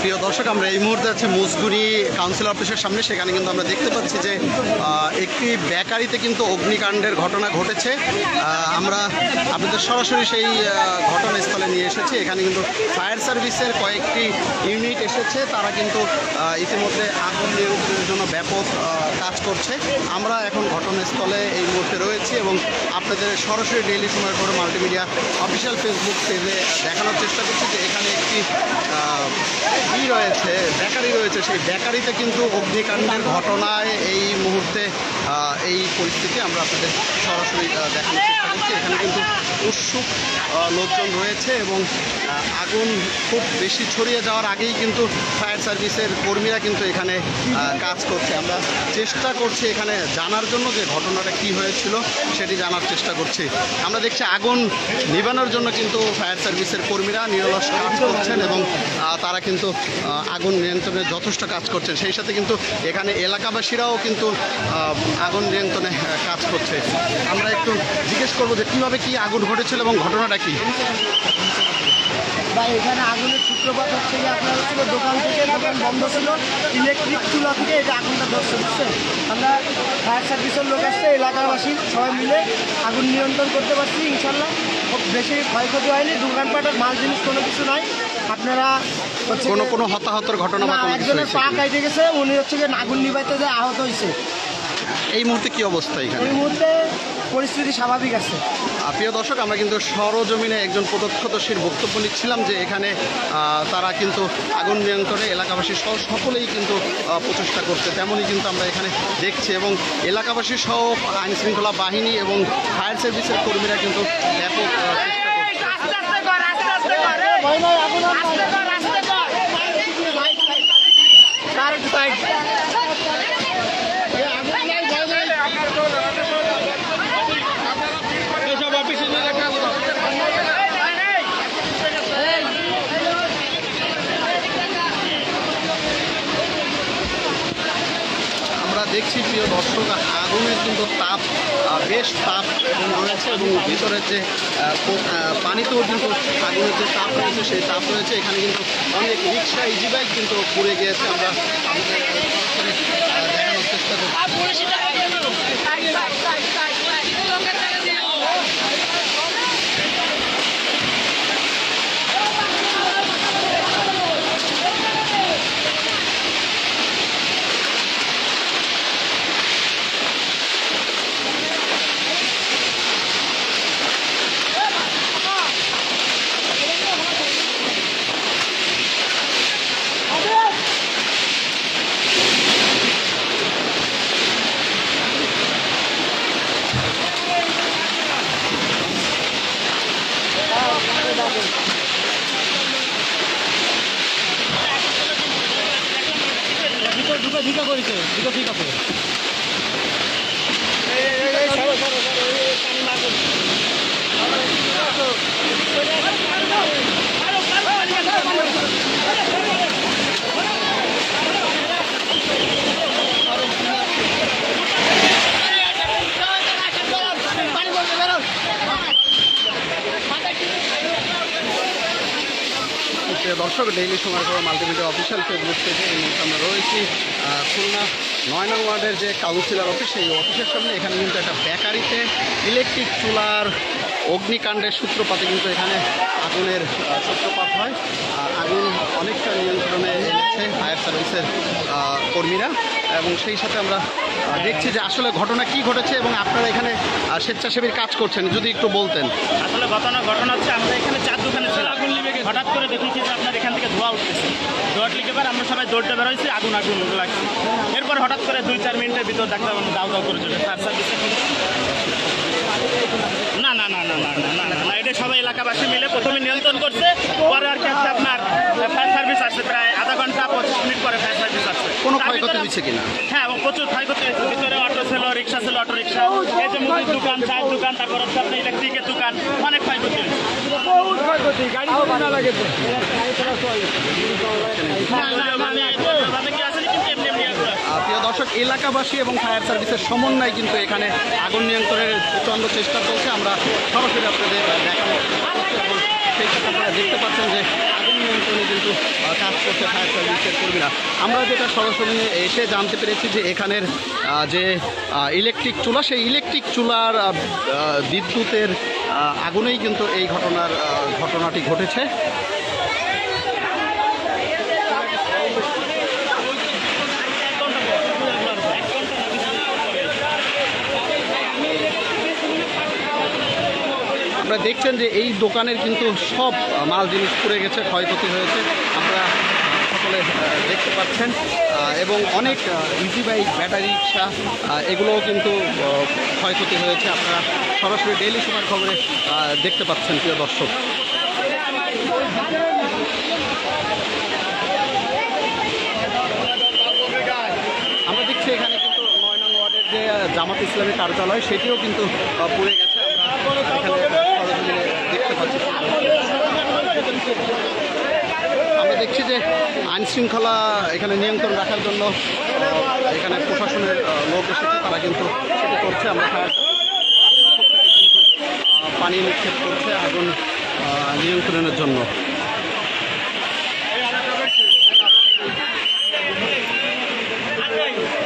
প্রিয় দর্শক, আমরা এই মুহূর্তে আছে মুসগুনি কাউন্সিল অফিসের সামনে। সেখানে কিন্তু আমরা দেখতে পাচ্ছি যে একটি বেকারিতে কিন্তু অগ্নিকাণ্ডের ঘটনা ঘটেছে। আমরা আপনাদের সরাসরি সেই ঘটনাস্থলে নিয়ে এসেছি। এখানে কিন্তু ফায়ার সার্ভিসের কয়েকটি ইউনিট এসেছে। তারা কিন্তু ইতিমধ্যে আগুন নিয়ন্ত্রণের জন্য ব্যাপক কাজ করছে। আমরা এখন ঘটনাস্থলে এই মুহূর্তে রয়েছি এবং আপনাদের সরাসরি ডেইলি সময় করে মাল্টিমিডিয়া অফিসিয়াল ফেসবুক পেজে দেখানোর চেষ্টা করছি যে এখানে একটি ই রয়েছে? বেকারি রয়েছে, সেই বেকারিতে কিন্তু অগ্নিকাণ্ডের ঘটনায় এই মুহূর্তে এই পরিস্থিতি আমরা আপনাদের সরাসরি দেখানোর চেষ্টা করছি। এখানে কিন্তু উৎসুক লোকজন রয়েছে এবং আগুন খুব বেশি ছড়িয়ে যাওয়ার আগেই কিন্তু ফায়ার সার্ভিসের কর্মীরা কিন্তু এখানে কাজ করছে। আমরা চেষ্টা করছি এখানে জানার জন্য যে ঘটনাটা কি হয়েছিল সেটি জানার চেষ্টা করছি। আমরা দেখছি আগুন নিবানোর জন্য কিন্তু ফায়ার সার্ভিসের কর্মীরা নিরলস কাজ করছেন এবং তারা কিন্তু আগুন নিয়ন্ত্রণে যথেষ্ট কাজ করছেন। সেই সাথে কিন্তু এখানে এলাকাবাসীরাও কিন্তু আগুন নিয়ন্ত্রণে কাজ করছে। আমরা একটু জিজ্ঞেস করব যে কীভাবে কি আগুন ঘটেছিল এবং ঘটনাটা কি? বা এখানে আগুনের সূত্রপাত হচ্ছে যে আপনার হচ্ছিল দোকান থেকে দোকান বন্ধ ছিল ইলেকট্রিক চুলা থেকে এটা আগুনটা ধরছে বুঝছেন? আমরা ফায়ার সার্ভিসের লোক আসছে এলাকাবাসী সবাই মিলে আগুন নিয়ন্ত্রণ করতে পারছি ইনশাল্লাহ খুব বেশি ক্ষয়ক্ষতি হয়নি দোকানপাটের মাল জিনিস কোনো কিছু নাই। আপনারা কোনো কোনো হতাহতের ঘটনা বা কোনো একজনের পা কি? কাইটে গেছে উনি হচ্ছে যে আগুন নিবাইতে যে আহত হয়েছে এই মুহূর্তে কি অবস্থা এখানে? এই মুহূর্তে পরিস্থিতি স্বাভাবিক আছে। প্রিয় দর্শক আমরা কিন্তু সরজমিনে একজন প্রত্যক্ষদর্শীর বক্তব্য নিচ্ছিলাম যে এখানে তারা কিন্তু আগুন নিয়ন্ত্রণে এলাকাবাসী সহ সকলেই কিন্তু প্রচেষ্টা করছে। তেমনই কিন্তু আমরা এখানে দেখছি এবং এলাকাবাসী সহ আইন শৃঙ্খলা বাহিনী এবং ফায়ার সার্ভিসের কর্মীরা কিন্তু ব্যাপক চেষ্টা করছে ভয় নাই আগুন আর নাই। কার একটু সাইড আমরা দেখছি, প্রিয় দর্শক, আগুনের কিন্তু তাপ বেশ তাপ এবং রয়েছে এবং ভিতরে যে পানিতেও কিন্তু আগুনের যে তাপ রয়েছে, সেই তাপ রয়েছে। এখানে কিন্তু অনেক রিক্সা ইজি বাইক কিন্তু পুড়ে গিয়েছে। আমরা দেখানোর চেষ্টা দুটো ভিকা করেছে দুটো ভিকা করে প্রিয় দর্শক ডেইলি সময় করে মাল্টিমিডিয়া অফিসিয়াল ফেসবুক পেজে এই মুহূর্তে আমরা রয়েছি। খুলনা নয় নং ওয়ার্ডের যে কাউন্সিলর অফিস সেই অফিসের সামনে। এখানে কিন্তু একটা বেকারিতে ইলেকট্রিক চুলার অগ্নিকাণ্ডের সূত্রপাতে কিন্তু এখানে আগুনের সূত্রপাত হয়। আগুন অনেকটা নিয়ন্ত্রণে এনেছে ফায়ার সার্ভিসের কর্মীরা। এবং সেই সাথে আমরা দেখছি যে আসলে ঘটনা কি ঘটেছে এবং আপনারা এখানে স্বেচ্ছাসেবীর কাজ করছেন যদি একটু বলতেন। আসলে ঘটনা ঘটনা হচ্ছে আমরা এখানে চার দোকানে ছিলাম। হঠাৎ করে দেখেছি যে আপনার এখান থেকে ধোয়া উঠতেছে। ধোয়া লিখে এবার আমরা সবাই দৌড়তে বেরোইছি আগুন আগুন লাগছে। এরপর হঠাৎ করে দুই চার মিনিটের ভিতর ডাক্তার দাও দাও করে চলে ফায়ার সার্ভিসে না না না না না না না এটা সবাই এলাকাবাসী মিলে প্রথমে নিয়ন্ত্রণ করছে পরে আর কি আপনার ফায়ার সার্ভিস আসছে প্রায় আধা ঘণ্টা পঁচিশ মিনিট পরে ফায়ার সার্ভিস আসছে কোনো ক্ষয়ক্ষতি হয়েছে কিনা হ্যাঁ এবং প্রচুর ক্ষয়ক্ষতি হয়েছে ভিতরে অটো ছিল রিক্সা ছিল অটো রিক্সা এই যে মুদির দোকান চায়ের দোকান তারপর হচ্ছে আপনার ইলেকট্রিকের দোকান অনেক ক্ষয়ক্ষতি হয়েছে গাড়ি না লাগে না না না দর্শক, এলাকাবাসী এবং ফায়ার সার্ভিসের সমন্বয় কিন্তু এখানে আগুন নিয়ন্ত্রণের প্রচণ্ড চেষ্টা চলছে। আমরা সরাসরি আপনাদের দেখানো সেই সাথে আপনারা দেখতে পাচ্ছেন যে আগুন নিয়ন্ত্রণে কিন্তু কাজ করছে ফায়ার সার্ভিসের কর্মীরা। আমরা যেটা সরাসরি এসে জানতে পেরেছি যে এখানের যে ইলেকট্রিক চুলা, সেই ইলেকট্রিক চুলার বিদ্যুতের আগুনেই কিন্তু এই ঘটনার ঘটনাটি ঘটেছে। দেখছেন যে এই দোকানের কিন্তু সব মাল জিনিস পুড়ে গেছে, ক্ষয়ক্ষতি হয়েছে। আমরা সকলে দেখতে পাচ্ছেন এবং অনেক ইজি বাইক ব্যাটারি রিক্সা এগুলোও কিন্তু ক্ষয়ক্ষতি হয়েছে। আপনারা সরাসরি ডেইলি সময় খবরে দেখতে পাচ্ছেন, প্রিয় দর্শক। আমরা দেখছি এখানে কিন্তু নয় নং ওয়ার্ডের যে জামাত ইসলামী কার্যালয়, সেটিও কিন্তু পুড়ে গেছে আমরা এখানে সরজমিনে দেখতে পাচ্ছি আমরা দেখছি যে আইন শৃঙ্খলা এখানে নিয়ন্ত্রণ রাখার জন্য এখানে প্রশাসনের লোক এসেছে, তারা কিন্তু সেটা করছে, আমরা পানি নিক্ষেপ করছে আগুন নিয়ন্ত্রণের জন্য। প্রিয়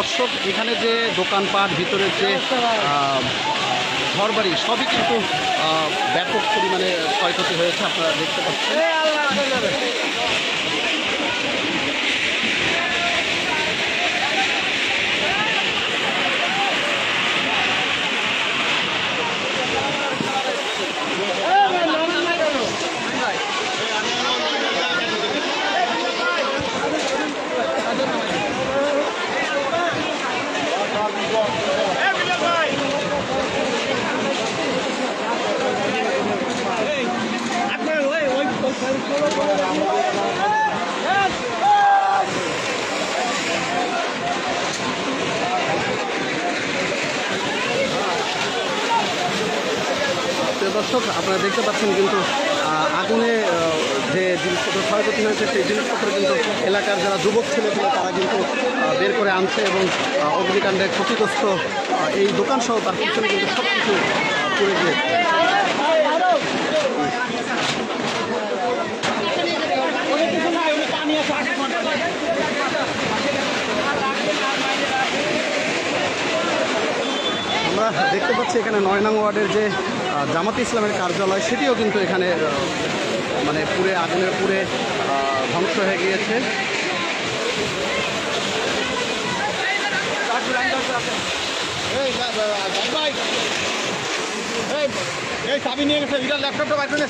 দর্শক, এখানে যে দোকানপাট, ভিতরে যে ঘরবাড়ি, সবই কিন্তু ব্যাপক পরিমাণে ক্ষয়ক্ষতি হয়েছে, আপনারা দেখতে পাচ্ছেন। দর্শক, আপনারা দেখতে পাচ্ছেন কিন্তু আগুনে যে জিনিসপত্র ক্ষয়ক্ষতি হয়েছে, সেই জিনিসপত্র কিন্তু এলাকার যারা যুবক ছেলে ছিল, তারা কিন্তু বের করে আনছে এবং অগ্নিকাণ্ডে ক্ষতিগ্রস্ত এই দোকান সহ তার পিছনে কিন্তু সব কিছু পুড়ে গিয়েছে। দেখতে পাচ্ছি এখানে নয় নং ওয়ার্ডের যে জামাত ইসলামের কার্যালয় সেটিও কিন্তু এখানে মানে পুরে আগুনের পুরে ধ্বংস হয়ে গিয়েছে। এই চাবি নিয়ে গেছে এটা ল্যাপটপটা বাইরে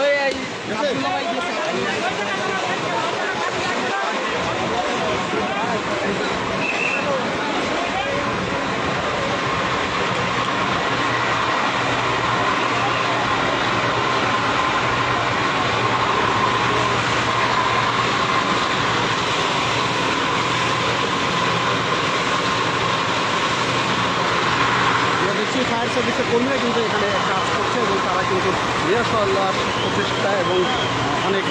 ওই এই আমরা দেখছি ফায়ার সার্ভিসের কর্মীরা কিন্তু এখানে কাজ করছে এবং তারা কিন্তু নিরাশার প্রচেষ্টা এবং অনেক